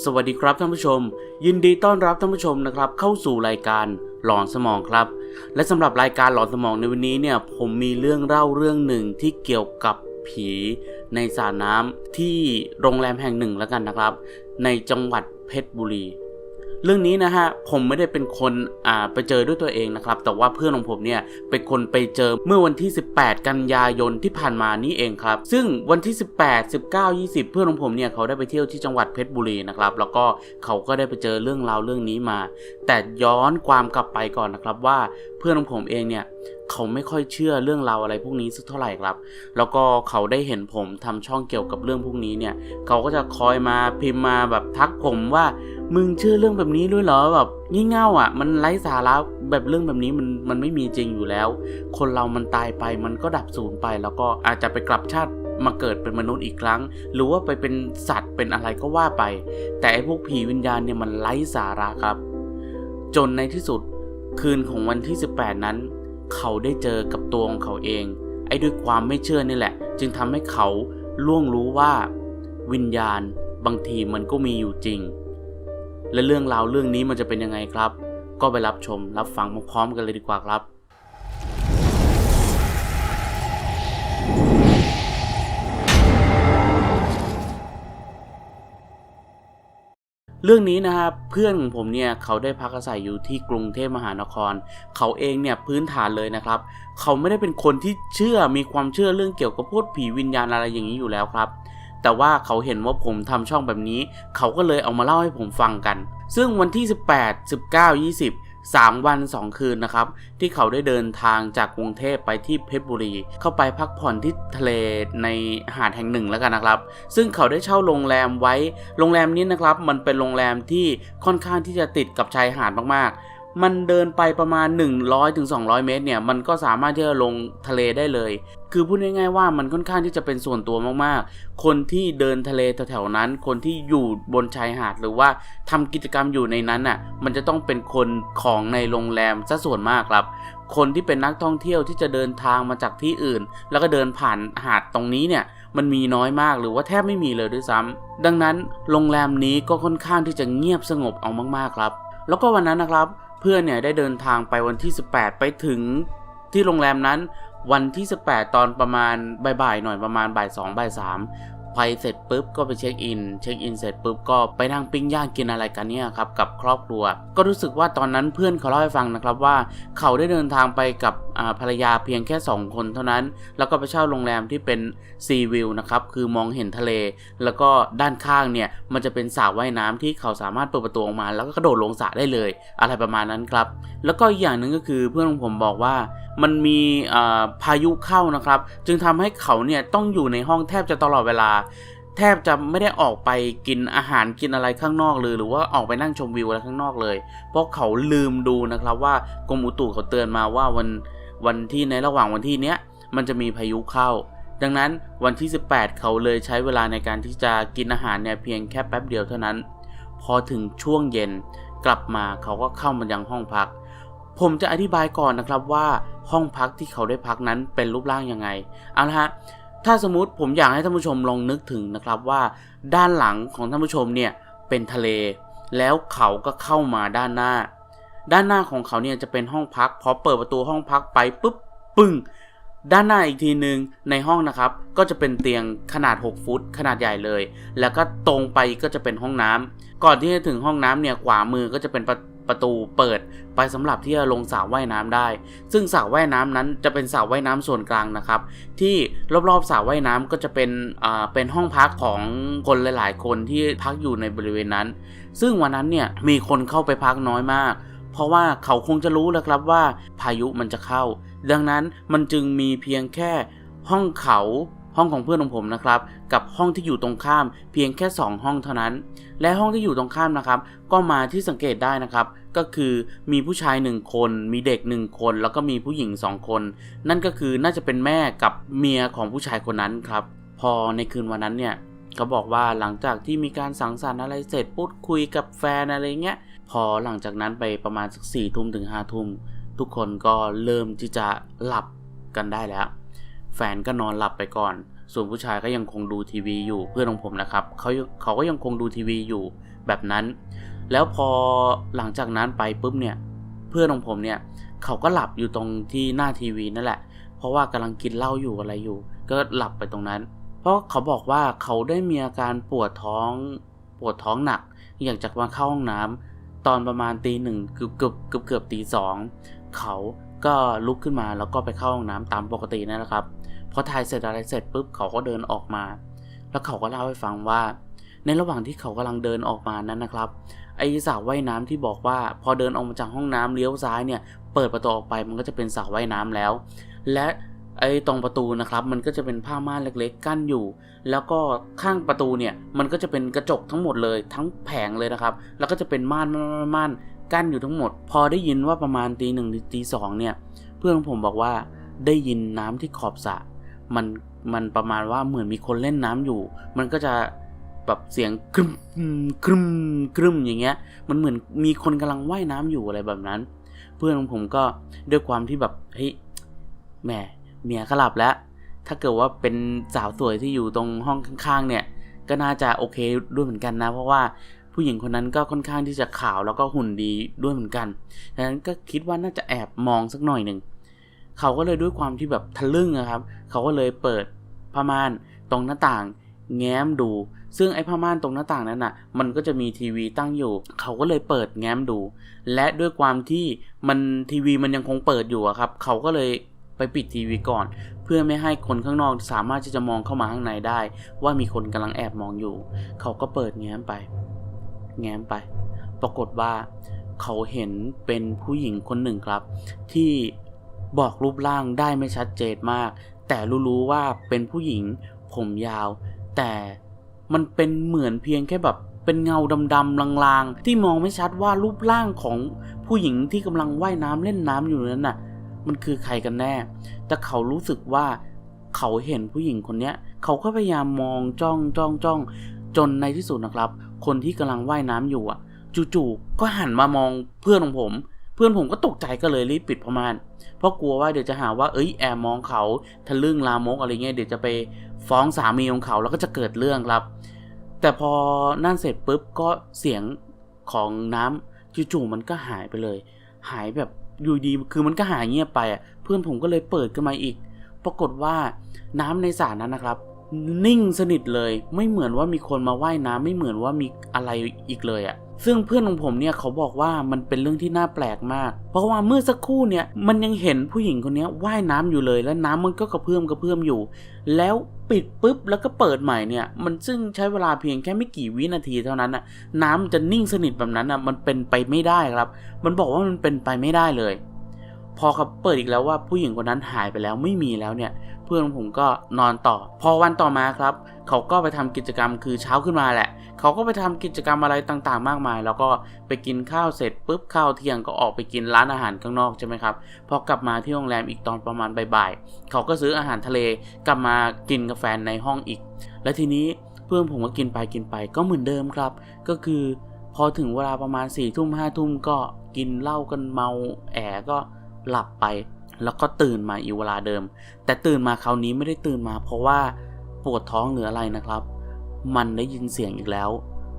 สวัสดีครับท่านผู้ชม ยินดีต้อนรับท่านผู้ชมนะครับ เข้าสู่รายการหลอนสมองครับ และสำหรับรายการหลอนสมองในวันนี้เนี่ยผมมีเรื่องเล่าเรื่องหนึ่งที่เกี่ยวกับผีในสระน้ำที่โรงแรมแห่งหนึ่งแล้วกันนะครับ ในจังหวัดเพชรบุรี เรื่องนี้นะฮะผมไม่ได้เป็นคนอ่าไปเจอด้วยตัวเองนะครับ แต่ว่าเพื่อนของผมเนี่ยเป็นคนไปเจอเมื่อวันที่ 18 กันยายนที่ผ่านมานี่เองครับ ซึ่งวันที่ 18 19 20 เพื่อนของผมเนี่ยเขาได้ไปเที่ยวที่จังหวัดเพชรบุรีนะครับแล้วก็เขาก็ได้ไปเจอเรื่องราวเรื่องนี้มา แต่ย้อนความกลับไปก่อนนะครับว่าเพื่อนของผมเองเนี่ย เขาไม่ค่อยเชื่อเรื่องราวอะไรพวกนี้สักเท่าไหร่ครับ แล้วก็เขาได้เห็นผมทำช่องเกี่ยวกับเรื่องพวกนี้เนี่ย เขาก็จะคอยมาพิมพ์มาแบบทักผมว่า มึงเชื่อเรื่องแบบนี้ด้วยเหรอแบบงี่เง่าอะ มันไร้สาระแบบเรื่องแบบนี้มันมันไม่มีจริงอยู่แล้ว คนเรามันตายไปมันก็ดับสูญไป แล้วก็อาจจะไปกลับชาติมาเกิดเป็นมนุษย์อีกครั้ง หรือว่าไปเป็นสัตว์เป็นอะไรก็ว่าไป แต่ไอ้พวกผีวิญญาณเนี่ยมันไร้สาระครับ จนในที่สุดคืนของวันที่ 18 นั้น เขาได้เจอกับตัวของเขาเอง ไอ้ด้วยความไม่เชื่อนี่แหละ จึงทำให้เขาล่วงรู้ว่า วิญญาณบางทีมันก็มีอยู่จริง และเรื่องราวเรื่องนี้มันจะเป็นยังไงครับ ก็ไปรับชมรับฟังพร้อมๆกันเลยดีกว่าครับ เรื่องนี้นะครับเพื่อนของผมเนี่ยเขาได้พักอาศัยอยู่ที่กรุงเทพมหานคร เขาเองเนี่ยพื้นฐานเลยนะครับ เขาไม่ได้เป็นคนที่เชื่อมีความเชื่อเรื่องเกี่ยวกับพวกผีวิญญาณอะไรอย่างนี้อยู่แล้วครับ แต่ว่าเขาเห็นว่าผมทำช่องแบบนี้ เขาก็เลยเอามาเล่าให้ผมฟังกัน ซึ่งวันที่ 18 19 20 3 วัน 2 คืนนะครับ ที่เขาได้เดินทางจากกรุงเทพไปที่เพชรบุรี เข้าไปพักผ่อนที่ทะเลในหาดแห่งหนึ่งแล้วกันนะครับ ซึ่งเขาได้เช่าโรงแรมไว้ โรงแรมนี้นะครับ มันเป็นโรงแรมที่ค่อนข้างที่จะติดกับชายหาดมากๆ มันเดินไปประมาณ 100-200ถึง200เมตรเนี่ย มันก็สามารถที่จะลงทะเลได้เลย คือพูดง่ายๆว่ามันค่อนข้างที่จะเป็นส่วนตัวมากๆ คนที่เดินทะเลแถวๆนั้น คนที่อยู่บนชายหาดหรือว่าทำกิจกรรมอยู่ในนั้นน่ะ มันจะต้องเป็นคนของในโรงแรมซะส่วนมากครับ คนที่เป็นนักท่องเที่ยวที่จะเดินทางมาจากที่อื่น แล้วก็เดินผ่านหาดตรงนี้เนี่ย มันมีน้อยมากหรือว่าแทบไม่มีเลยด้วยซ้ำดังนั้นโรงแรมนี้ก็ค่อนข้างที่จะเงียบสงบเอามากๆครับ แล้วก็วันนั้นนะครับ เพื่อนเนี่ยได้เดินทางไปวันที่ 18 ไปถึงที่โรงแรมนั้น วันที่ 18 ตอนประมาณบ่ายๆหน่อยประมาณบ่ายสองบ่ายสามไปเสร็จปุ๊บก็ไปเช็คอิน เช็คอินเสร็จปุ๊บก็ไปนั่งปิ้งย่างกินอะไรกันเนี่ยครับกับครอบครัว ก็รู้สึกว่าตอนนั้นเพื่อนเขาเล่าให้ฟังนะครับว่า เขาได้เดินทางไปกับภรรยาเพียงแค่ 2 คนเท่านั้น แล้วก็ไปเช่าโรงแรมที่เป็นซีวิวนะครับคือมองเห็นทะเล แล้วก็ด้านข้างเนี่ยมันจะเป็นสระว่ายน้ำที่เขาสามารถเปิดประตูออกมา แล้วก็กระโดดลงสระได้เลย อะไรประมาณนั้นครับ แล้วก็อีกอย่างหนึ่งก็คือเพื่อนของผมบอกว่ามันมีพายุเข้านะครับ จึงทำให้เขาเนี่ยต้องอยู่ในห้องแทบจะตลอดเวลาแทบจะไม่ได้ออกไปกินอาหารกินอะไรข้างนอกเลยหรือว่าออกไปนั่งชมวิวอะไรข้างนอกเลย เพราะเขาลืมดูนะครับว่ากรมอุตุเขาเตือนมาว่าวัน วันที่ในระหว่างวันที่เนี้ยมันจะมีพายุเข้า ดังนั้นวันที่ 18 เขาเลยใช้เวลาในการที่จะกินอาหารเนี่ยเพียงแค่แป๊บเดียวเท่านั้น พอถึงช่วงเย็นกลับมาเขาก็เข้ามายังห้องพัก ผมจะอธิบายก่อนนะครับว่าห้องพักที่เขาได้พักนั้นเป็นรูปร่างยังไงเอาละฮะถ้าสมมติผมอยากให้ท่านผู้ชมลองนึกถึงนะครับว่า ด้านหลังของท่านผู้ชมเนี่ยเป็นทะเล แล้วเขาก็เข้ามาด้านหน้า ด้านหน้าของเขาเนี่ยจะเป็นห้องพัก พอเปิดประตูห้องพักไปปุ๊บปึ้งด้านหน้าอีกทีหนึ่งในห้องนะครับ ก็จะเป็นเตียงขนาด 6 ฟุต ขนาดใหญ่เลย แล้วก็ตรงไปก็จะเป็นห้องน้ำก่อนที่จะถึงห้องน้ำเนี่ยขวามือก็จะเป็นประประตูเปิดไปสำหรับที่จะลงสระว่ายน้ำได้ ซึ่งสระว่ายน้ำนั้นจะเป็นสระว่ายน้ำส่วนกลางนะครับ ที่รอบๆสระว่ายน้ำก็จะเป็นอ่าเป็นห้องพักของคนหลาย ๆ คนที่พักอยู่ในบริเวณนั้น ซึ่งวันนั้นเนี่ยมีคนเข้าไปพักน้อยมาก เพราะว่าเขาคงจะรู้แล้วครับว่าพายุมันจะเข้า ดังนั้นมันจึงมีเพียงแค่ห้องเขาห้องของเพื่อนของผมนะครับ กับห้องที่อยู่ตรงข้าม เพียงแค่ 2 ห้องเท่านั้น และห้องที่อยู่ตรงข้ามนะครับ ก็มาที่สังเกตได้นะครับ ก็คือมีผู้ชายหนึ่งคน มีเด็กหนึ่งคน แล้วก็มีผู้หญิงสองคน นั่นก็คือน่าจะเป็นแม่กับเมียของผู้ชายคนนั้นครับ พอในคืนวันนั้นเนี่ยเขาบอกว่าหลังจากที่มีการสังสรรค์อะไรเสร็จพูดคุยกับแฟนอะไรเงี้ย พอหลังจากนั้นไปประมาณสักสี่ทุ่มถึงห้าทุ่มทุกคนก็เริ่มที่จะหลับกันได้แล้ว แฟนก็นอนหลับไปก่อน ส่วนผู้ชายก็ยังคงดูทีวีอยู่เพื่อนของผมนะครับเขาเขาก็ยังคงดูทีวีอยู่แบบนั้น แล้วพอหลังจากนั้นไปปุ๊บเนี่ยเพื่อนของผมเนี่ยเขาก็หลับอยู่ตรงที่หน้าทีวีนั่นแหละ เพราะว่ากำลังกินเหล้าอยู่อะไรอยู่ ก็หลับไปตรงนั้น เพราะเขาบอกว่าเขาได้มีอาการปวดท้อง ปวดท้องหนักอยากจะมาเข้าห้องน้ำ ตอนประมาณตีหนึ่งเกือบเกือบเกือบเกือบตีสองเขาก็ลุกขึ้นมาแล้วก็ไปเข้าห้องน้ำตามปกตินั่นแหละครับพอถ่ายเสร็จอะไรเสร็จปุ๊บเขาก็เดินออกมา แล้วเขาก็เล่าให้ฟังว่า ในระหว่างที่เขากำลังเดินออกมานั้นนะครับ ไอ้สระว่ายน้ำที่บอกว่า พอเดินออกมาจากห้องน้ำเลี้ยวซ้ายเนี่ย เปิดประตูออกไปมันก็จะเป็นสระว่ายน้ำแล้ว และ ไอ้ตรงประตูนะครับมันก็จะเป็นผ้าม่านเล็กๆ กั้นอยู่ แล้วก็ข้างประตูเนี่ยมันก็จะเป็นกระจกทั้งหมดเลยทั้งแผงเลยนะครับ แล้วก็จะเป็นม่านม่านม่านกั้นอยู่ทั้งหมด พอได้ยินว่าประมาณตีหนึ่งตีสองเนี่ย เพื่อนของผมบอกว่าได้ยินน้ำที่ขอบสระมันมันประมาณว่าเหมือนมีคนเล่นน้ำอยู่ มันก็จะแบบเสียงกรึมกรึมกรึมอย่างเงี้ย มันเหมือนมีคนกำลังว่ายน้ำอยู่อะไรแบบนั้น เพื่อนของผมก็ด้วยความที่แบบเฮ้ยแหม เมียก็หลับแล้ว ถ้าเกิดว่าเป็นสาวสวยที่อยู่ตรงห้องข้างๆ เนี่ย ก็น่าจะโอเคด้วยเหมือนกันนะ เพราะว่าผู้หญิงคนนั้นก็ค่อนข้างที่จะขาวแล้วก็หุ่นดีด้วยเหมือนกันดังนั้นก็คิดว่าน่าจะแอบมองสักหน่อยหนึ่ง เขาก็เลยด้วยความที่แบบทะลึ่งนะครับ เขาก็เลยเปิดผ้าม่านตรงหน้าต่าง แง้มดู ซึ่งไอ้ผ้าม่านตรงหน้าต่างนั้นน่ะ มันก็จะมีทีวีตั้งอยู่ เขาก็เลยเปิดแง้มดู และด้วยความที่มันทีวีมันยังคงเปิดอยู่ครับ เขาก็เลย ปปิดทีวีก่อน เพื่อไม่ให้คนข้างนอกสามารถที่จะมองเข้ามาข้างในได้ ว่ามีคนกำลังแอบมองอยู่ เขาก็เปิดแง้มไป แง้มไป ปรากฏว่าเขาเห็นเป็นผู้หญิงคนหนึ่งครับ ที่บอกรูปร่างได้ไม่ชัดเจนมาก แต่รู้ๆว่าเป็นผู้หญิงผมยาว แต่มันเป็นเหมือนเพียงแค่แบบเป็นเงาดำๆลางๆ ที่มองไม่ชัดว่ารูปร่างของผู้หญิงที่กำลังว่ายน้ำเล่นน้ำอยู่นั้นน่ะ มันคือใครกันแน่ แต่เขารู้สึกว่าเขาเห็นผู้หญิงคนเนี้ย เขาก็พยายามมองจ้องจ้องจ้องจนในที่สุดนะครับ คนที่กำลังว่ายน้ำอยู่อะ จู่ๆก็หันมามองเพื่อนของผม เพื่อนผมก็ตกใจก็เลยรีบปิดผ้าม่านเพราะกลัวว่าเดี๋ยวจะหาว่าเอ้ยแอบมองเขาทะลึ่งลามกอะไรเงี้ยเดี๋ยวจะไปฟ้องสามีของเขาแล้วก็จะเกิดเรื่องครับ แต่พอนั่นเสร็จปุ๊บก็เสียงของน้ำจู่ๆมันก็หายไปเลย หายแบบ อยู่ดีคือมันก็หายเงียบไปอะเพื่อนผมก็เลยเปิดขึ้นมาอีก ปรากฏว่าน้ำในสระนั้นนะครับ นิ่งสนิทเลย ไม่เหมือนว่ามีคนมาว่ายน้ำไม่เหมือนว่ามีอะไรอีกเลยอะ ซึ่งเพื่อนของผมเนี่ยเขาบอกว่ามันเป็นเรื่องที่น่าแปลกมาก เพราะว่าเมื่อสักครู่เนี่ยมันยังเห็นผู้หญิงคนนี้ว่ายน้ำอยู่เลย แล้วน้ำมันก็กระเพื่อมกระเพื่อมอยู่ แล้วปิดปุ๊บแล้วก็เปิดใหม่เนี่ยมันซึ่งใช้เวลาเพียงแค่ไม่กี่วินาทีเท่านั้นน่ะน้ำจะนิ่งสนิทแบบนั้นน่ะมันเป็นไปไม่ได้ครับ มันบอกว่ามันเป็นไปไม่ได้เลย พอเขาเปิดอีกแล้วว่าผู้หญิงคนนั้นหายไปแล้วไม่มีแล้วเนี่ย เพื่อนผมก็นอนต่อ พอวันต่อมาครับ เขาก็ไปทำกิจกรรมคือเช้าขึ้นมาแหละ เขาก็ไปทำกิจกรรมอะไรต่างๆ มากมาย แล้วก็ไปกินข้าวเสร็จปุ๊บข้าวเที่ยงก็ออกไปกินร้านอาหารข้างนอกใช่ไหมครับพอกลับมาที่โรงแรมอีกตอนประมาณบ่ายๆเขาก็ซื้ออาหารทะเลกลับมากินกาแฟในห้องอีก และทีนี้เพื่อนผมก็กินไปกินไปก็เหมือนเดิมครับ ก็คือพอถึงเวลาประมาณ4ี่ทุ่มห้าทุ่มก็กินเหล้ากันเมาแอก็ หลับไป แล้วก็ตื่นมาอีกเวลาเดิม แต่ตื่นมาคราวนี้ไม่ได้ตื่นมา เพราะว่าปวดท้องหรืออะไรนะครับ มันได้ยินเสียงอีกแล้ว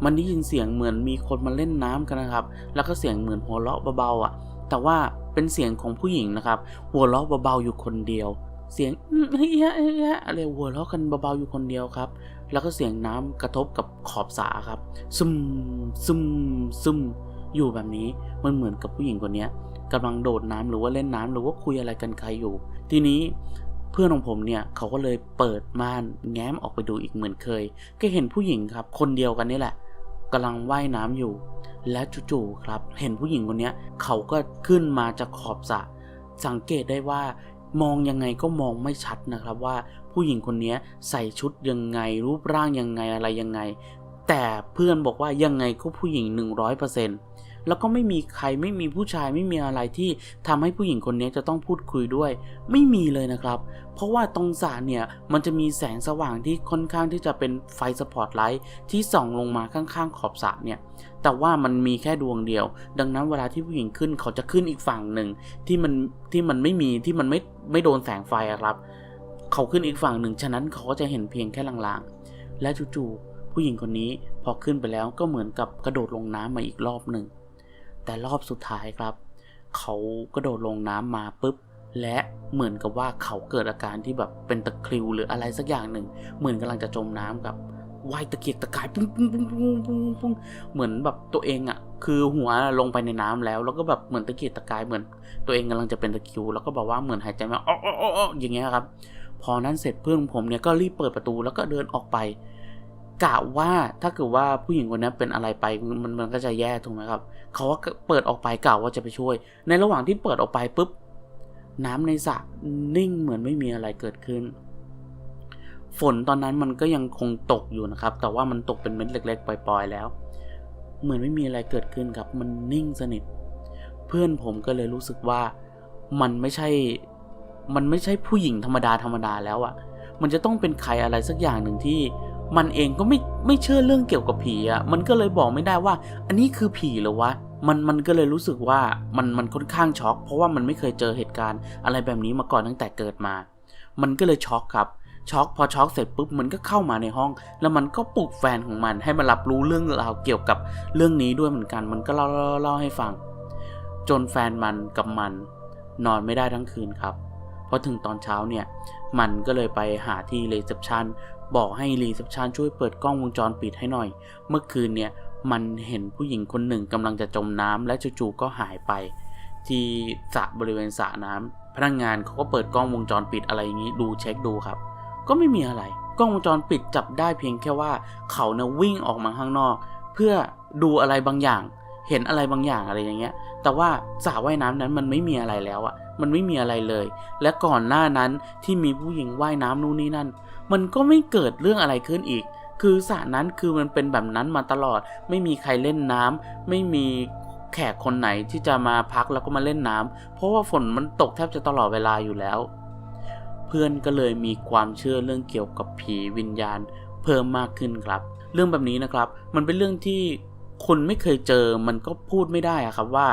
มันได้ยินเสียงเหมือนมีคนมาเล่นน้ำกันนะครับ แล้วก็เสียงเหมือนหัวเราะเบาๆอะ แต่ว่าเป็นเสียงของผู้หญิงนะครับ หัวเราะเบาๆอยู่คนเดียว เสียงเฮ้ยเฮ้ยอะไรหัวเราะกันเบาๆอยู่คนเดียวครับ แล้วก็เสียงน้ำกระทบกับขอบสระครับ ซึมซึมซึมอยู่แบบนี้ มันเหมือนกับผู้หญิงคนเนี้ย กำลังโดดน้ำหรือว่าเล่นน้ำหรือว่าคุยอะไรกันใครอยู่ ทีนี้เพื่อนของผมเนี่ยเขาก็เลยเปิดม่านแง้มออกไปดูอีกเหมือนเคย ก็เห็นผู้หญิงครับ คนเดียวกันนี่แหละกำลังว่ายน้ำอยู่ และจู่ๆครับ เห็นผู้หญิงคนนี้เขาก็ขึ้นมาจากขอบสระสังเกตได้ว่ามองยังไงก็มองไม่ชัดนะครับว่าผู้หญิงคนนี้ใส่ชุดยังไง รูปร่างยังไงอะไรยังไง แต่เพื่อนบอกว่ายังไงก็ผู้หญิง 100% แล้วก็ไม่มีใครไม่มีผู้ชายไม่มีอะไรที่ทำให้ผู้หญิงคนนี้จะต้องพูดคุยด้วย ไม่มีเลยนะครับ เพราะว่าตรงสระเนี่ยมันจะมีแสงสว่างที่ค่อนข้างที่จะเป็นไฟสปอตไลท์ที่ส่องลงมาข้างๆขอบสระเนี่ยแต่ว่ามันมีแค่ดวงเดียว ดังนั้นเวลาที่ผู้หญิงขึ้นเขาจะขึ้นอีกฝั่งหนึ่งที่มันที่มันไม่มีที่มันไม่ไม่โดนแสงไฟครับ เขาขึ้นอีกฝั่งหนึ่งฉะนั้นเขาก็จะเห็นเพียงแค่ลางๆ และจู่ๆผู้หญิงคนนี้พอขึ้นไปแล้วก็เหมือนกับกระโดดลงน้ำมาอีกรอบหนึ่ง แต่รอบสุดท้ายครับ เขากระโดดลงน้ำมาปุ๊บ และเหมือนกับว่าเขาเกิดอาการที่แบบเป็นตะคริวหรืออะไรสักอย่างหนึ่ง เหมือนกำลังจะจมน้ำกับว่ายตะเกียกตะกายปุ้งปุ้งปุ้งปุ้งปุ้งปุ้งเหมือนแบบตัวเองอะ่ะ คือหัวลงไปในน้ำแล้ว แล้วก็แบบเหมือนตะเกียกตะกายเหมือน ตัวเองกำลังจะเป็นตะคริว แล้วก็บอกว่าเหมือนหายใจไม่ออกอ๊อกอ๊อกอ๊อกอย่างเงี้ยครับ พอนั้นเสร็จเพื่อนผมเนี่ยก็รีบเปิดประตูแล้วก็เดินออกไป กะว่าถ้าเกิดว่าผู้หญิงคนนี้เป็นอะไรไปมันมันก็จะแย่ถูกไหมครับเขาก็เปิดออกไปกะว่าจะไปช่วย ในระหว่างที่เปิดออกไปปุ๊บน้ำในสระนิ่งเหมือนไม่มีอะไรเกิดขึ้น ฝนตอนนั้นมันก็ยังคงตกอยู่นะครับ แต่ว่ามันตกเป็นเม็ดเล็ก ๆ ปล่อยๆแล้ว เหมือนไม่มีอะไรเกิดขึ้นครับ มันนิ่งสนิท เพื่อนผมก็เลยรู้สึกว่ามันไม่ใช่ มันไม่ใช่ผู้หญิงธรรมดาธรรมดาแล้วอะ่ะ มันจะต้องเป็นใครอะไรสักอย่างหนึ่งที่ มันเองก็ไม่ไม่เชื่อเรื่องเกี่ยวกับผีอะ่ะมันก็เลยบอกไม่ได้ว่า อันนี้คือผีหรือวะมันมันก็เลยรู้สึกว่ามันมันค่อนข้างช็อก เพราะว่ามันไม่เคยเจอเหตุการณ์อะไรแบบนี้มาก่อนตั้งแต่เกิดมา มันก็เลยช็อกครับช็อกพอช็อกเสร็จปุ๊บมันก็เข้ามาในห้อง แล้วมันก็ปลุกแฟนของมันให้มารับรู้เรื่องราวเกี่ยวกับเรื่องนี้ด้วยเหมือนกัน มันก็เล่าเล่าลาให้ฟัง จนแฟนมันกับมัน นอนไม่ได้ทั้งคืนครับพอถึงตอนเช้าเนี่ย มันก็เลยไปหาที่รีเซพชัน บอกให้รีเซพชันช่วยเปิดกล้องวงจรปิดให้หน่อย เมื่อคืนเนี่ยมันเห็นผู้หญิงคนหนึ่งกำลังจะจมน้ำและจู่ๆก็หายไป ที่สระบริเวณสระน้ำพนักงงานเขาก็เปิดกล้องวงจรปิดอะไรอย่างนี้ดูเช็คดูครับ ก็ไม่มีอะไร กล้องวงจรปิดจับได้เพียงแค่ว่าเขาเนี่ยวิ่งออกมาข้างนอก เพื่อดูอะไรบางอย่าง เห็นอะไรบางอย่างอะไรอย่างเงี้ย แต่ว่าสระว่ายน้ำนั้นมันไม่มีอะไรแล้วอะมันไม่มีอะไรเลย และก่อนหน้านั้นที่มีผู้หญิงว่ายน้ำนู่นนี่นั่น มันก็ไม่เกิดเรื่องอะไรขึ้นอีก คือสระนั้นคือมันเป็นแบบนั้นมาตลอด ไม่มีใครเล่นน้ำไม่มีแขกคนไหนที่จะมาพักแล้วก็มาเล่นน้ำเพราะว่าฝนมันตกแทบจะตลอดเวลาอยู่แล้ว เพื่อนก็เลยมีความเชื่อเรื่องเกี่ยวกับผีวิญญาณ เพิ่มมากขึ้นครับ เรื่องแบบนี้นะครับ มันเป็นเรื่องที่คนไม่เคยเจอมันก็พูดไม่ได้อะครับว่า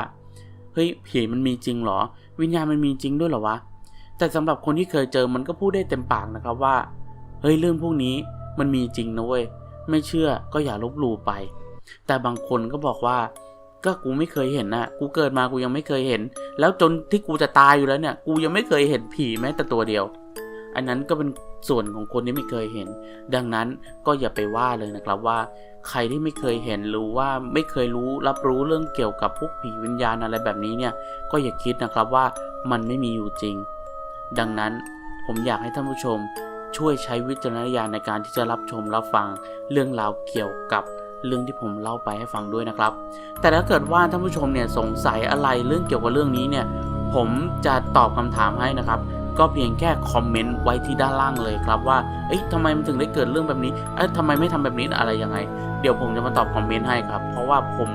เฮ้ยผีมันมีจริงเหรอ วิญญาณมันมีจริงด้วยเหรอวะแต่สำหรับคนที่เคยเจอมันก็พูดได้เต็มปากนะครับว่า เฮ้ยเรื่องพวกนี้มันมีจริงนะเว้ยไม่เชื่อก็อย่าลบหลู่ไป แต่บางคนก็บอกว่า ก็กูไม่เคยเห็นนะกูเกิดมากูยังไม่เคยเห็น แล้วจนที่กูจะตายอยู่แล้วเนี่ย กูยังไม่เคยเห็นผีแม้แต่ตัวเดียว อันนั้นก็เป็นส่วนของคนที่ไม่เคยเห็น ดังนั้นก็อย่าไปว่าเลยนะครับว่า ใครที่ไม่เคยเห็นหรือว่าไม่เคยรู้รับรู้เรื่องเกี่ยวกับพวกผีวิญญาณอะไรแบบนี้เนี่ย ก็อย่าคิดนะครับว่ามันไม่มีอยู่จริง ดังนั้นผมอยากให้ท่านผู้ชม ช่วยใช้วิจารณญาณในการที่จะรับชมรับฟังเรื่องราวเกี่ยวกับเรื่องที่ผมเล่าไปให้ฟังด้วยนะครับ แต่ถ้าเกิดว่าท่านผู้ชมเนี่ยสงสัยอะไรเรื่องเกี่ยวกับเรื่องนี้เนี่ย ผมจะตอบคำถามให้นะครับ ก็เพียงแค่คอมเมนต์ไว้ที่ด้านล่างเลยครับว่า เอ๊ะทำไมมันถึงได้เกิดเรื่องแบบนี้ เอ๊ะทำไมไม่ทำแบบนี้อะไรยังไง เดี๋ยวผมจะมาตอบคอมเมนต์ให้ครับ เพราะว่าผม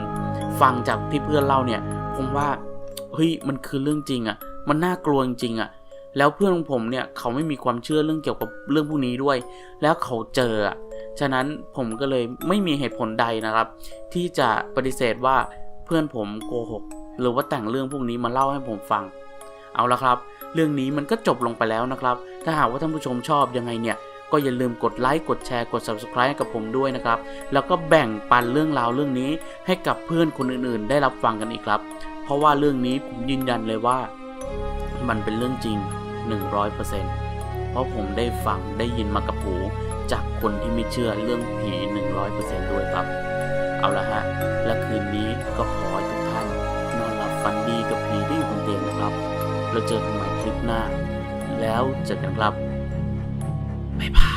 ฟังจากที่เพื่อนเล่าเนี่ย ผมว่า เฮ้ย มันคือเรื่องจริงอะ่ะ มันน่ากลัวจริงๆอะ่ะ แล้วเพื่อนของผมเนี่ยเขาไม่มีความเชื่อเรื่องเกี่ยวกับเรื่องพวกนี้ด้วย แล้วเขาเจอ ฉะนั้นผมก็เลยไม่มีเหตุผลใดนะครับ ที่จะปฏิเสธว่าเพื่อนผมโกหกหรือว่าแต่งเรื่องพวกนี้มาเล่าให้ผมฟัง เอาละครับ เรื่องนี้มันก็จบลงไปแล้วนะครับ ถ้าหากว่าท่านผู้ชมชอบยังไงเนี่ยก็อย่าลืมกดไลค์กดแชร์กด subscribe กับผมด้วยนะครับ แล้วก็แบ่งปันเรื่องราวเรื่องนี้ให้กับเพื่อนคนอื่นๆ ได้รับฟังกันอีกครับ เพราะว่าเรื่องนี้ผมยืนยันเลยว่า มันเป็นเรื่องจริง 100%เพราะผมได้ฟังได้ยินมากับหู จากคนที่ไม่เชื่อเรื่องผี 100%ด้วยครับ เอาละฮะ และคืนนี้ก็ขอให้ทุกท่าน นอนหลับฝันดีกับผีที่อยู่บนเตียงนะครับ เราเจอกันใหม่คลิปหน้า แล้วเจอกันครับบ๊ายบาย